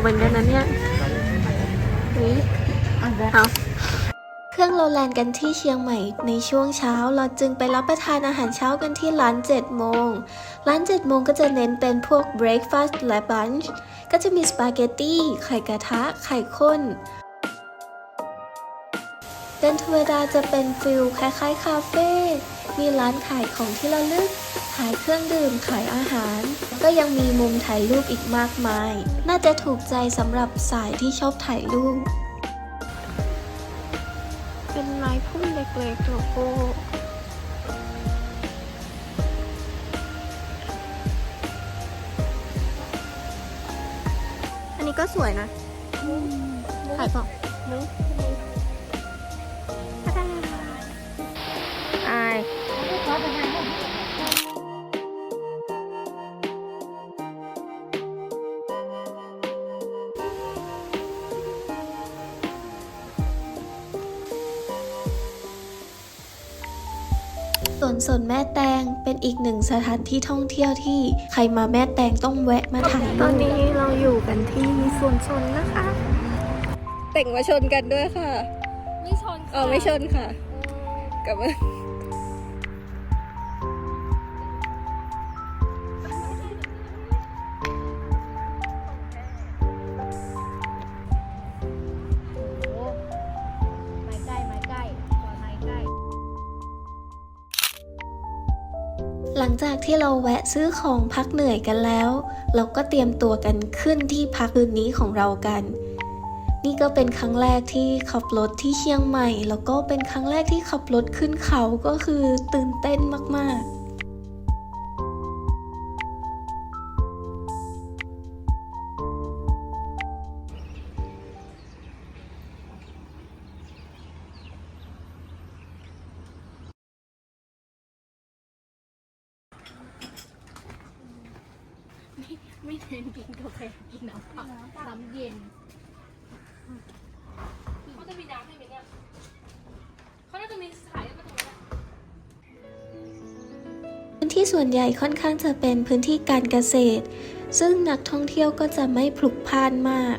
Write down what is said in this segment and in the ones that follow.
เหมือนกันนะเนี่ยนี่เอาเครื่องเราแลนด์กันที่เชียงใหม่ในช่วงเช้าเราจึงไปรับประทานอาหารเช้ากันที่ร้าน7โมง ร้าน7โมงก็จะเน้นเป็นพวก breakfast และ lunch ก็จะมีสปาเกตตี้ ไข่กระทะ ไข่ข้นเดนทเวดาจะเป็นฟิลคล้ายๆ คาเฟ่ มีร้านขายของที่ระลึก ขายเครื่องดื่ม ขายอาหาร ก็ยังมีมุมถ่ายรูปอีกมากมาย น่าจะถูกใจสำหรับสายที่ชอบถ่ายรูป เป็นไม้พุ่มเล็กๆโลโก้อันนี้ก็สวยนะถ่ายเปล่า สวนสนแม่แตงเป็นอีกหนึ่งสถานที่ท่องเที่ยวที่ใครมาแม่แตงต้องแวะมาถ่ายรูปตอนนี้เราอยู่กันที่สวนสนนะคะ แต่งมาชนกันด้วยค่ะ ไม่ชนเออไม่ชนค่ะกลับมา หลังจากที่เราแวะซื้อของพักเหนื่อยกันแล้ว เราก็เตรียมตัวกันขึ้นที่พักคืนนี้ของเรากัน นี่ก็เป็นครั้งแรกที่ขับรถที่เชียงใหม่ แล้วก็เป็นครั้งแรกที่ขับรถขึ้นเขาก็คือตื่นเต้นมากๆ น้นกินกาแฟกินน้ำเปล่าน้ำเย็นเขาจะมีน้ำให้ไหมเนี่ยเขาน่าจะมีขายมาตรงนี้พื้นที่ส่วนใหญ่ค่อนข้างจะเป็นพื้นที่การเกษตร ซึ่งนักท่องเที่ยวก็จะไม่พลุกพล่านมาก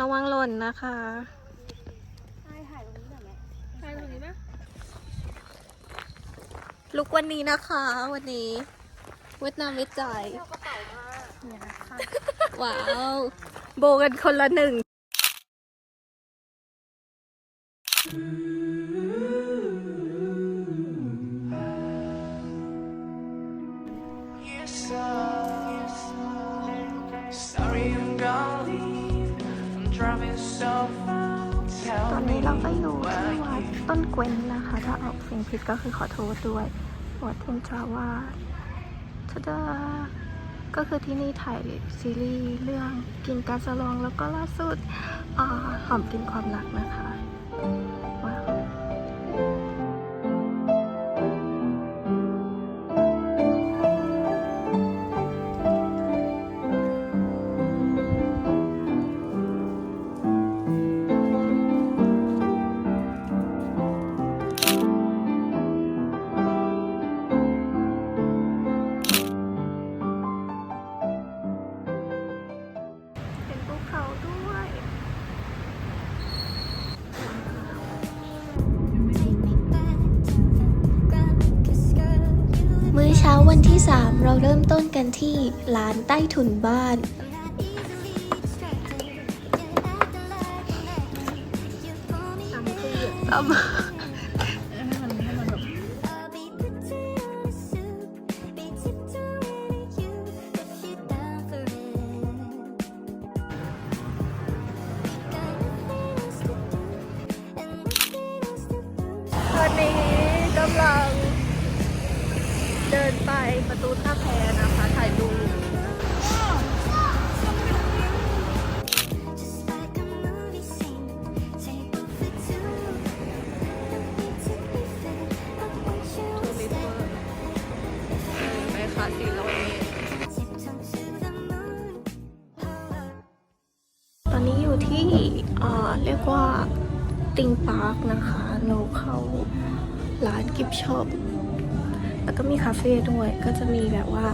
ระวังหล่นนะคะถ่ายตรงนี้หน่อยไหมถ่ายตรงนี้ไหมลุกวันนี้นะคะ วันนี้เวียดนามวิจัยเอากระเป๋ามาเนี่ยนะคะว้าว โบกันคนละหนึ่ง Yes, yes. ตอน Tell นี้ me เราก็อยู่ที่วัดต้นเกวนนะคะ ถ้าออกเสียงผิดก็คือขอโทษด้วยวัดเทนทราวาทดาก็คือที่นี่ถ่ายซีรีส์เรื่องกินการสลองแล้วก็ล่าสุดอหอมกินความรักนะคะ ที่ 3 เราเริ่มต้นกันที่ร้านใต้ถุนบ้าน ตำ นไปประตูท่าแพนะคะถ่ายรูป Just like a movie scene, table for two. Don't need to be fair, but won't you ไปค่ะสี่ร้อยตอนนี้อยู่ที่เรียกว่าติงพาร์คนะคะเราเข้าร้านกิฟช็อป แล้วก็มีคาเฟ่ด้วย ก็จะมีแบบว่า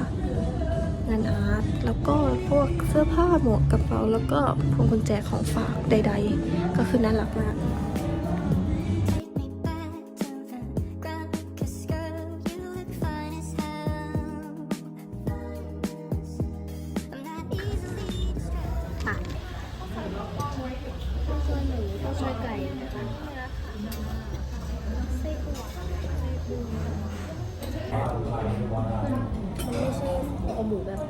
งานอาร์ต แล้วก็พวกเสื้อผ้าหมวกกระเป๋า แล้วก็พวงกุญแจของฝากใด ๆ ก็คือน่ารักมาก อมุ่ดแบบ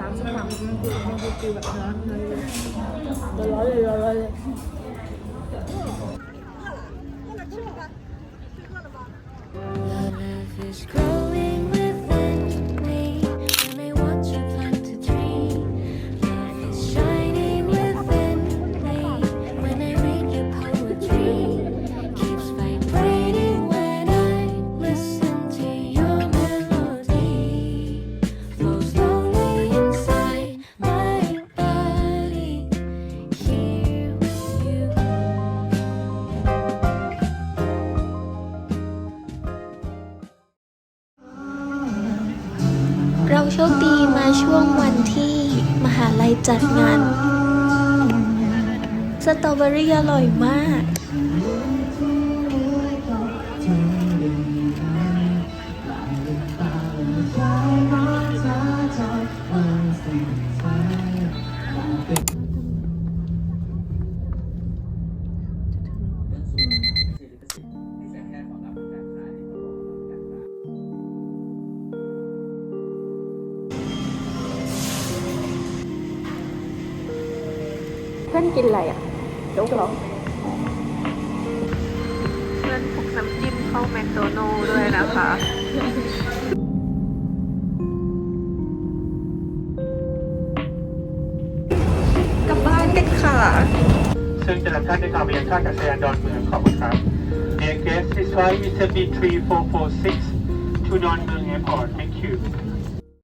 ร้านสปังมันคือมันคือฟิลแบบเนื้อนเลยร้อนเลยร้อนเลยเดีมาช่วงวันที่มหาลัยจัดงาน สตรอเบอรี่อร่อยมาก เพื่อนกินอะไรอะโจ๊กเหรอเพื่อนพกน้ำจิ้มเข้าแมคโดนัลด์ด้วยนะคะกลับบ้านกันค่ะซึ่งจะนำท่านเดินทางไปยังท่าอากาศยานดอนเมืองขอบคุณครับ Dear guests, this flight is MD3446 to Don Mueang Airport. Make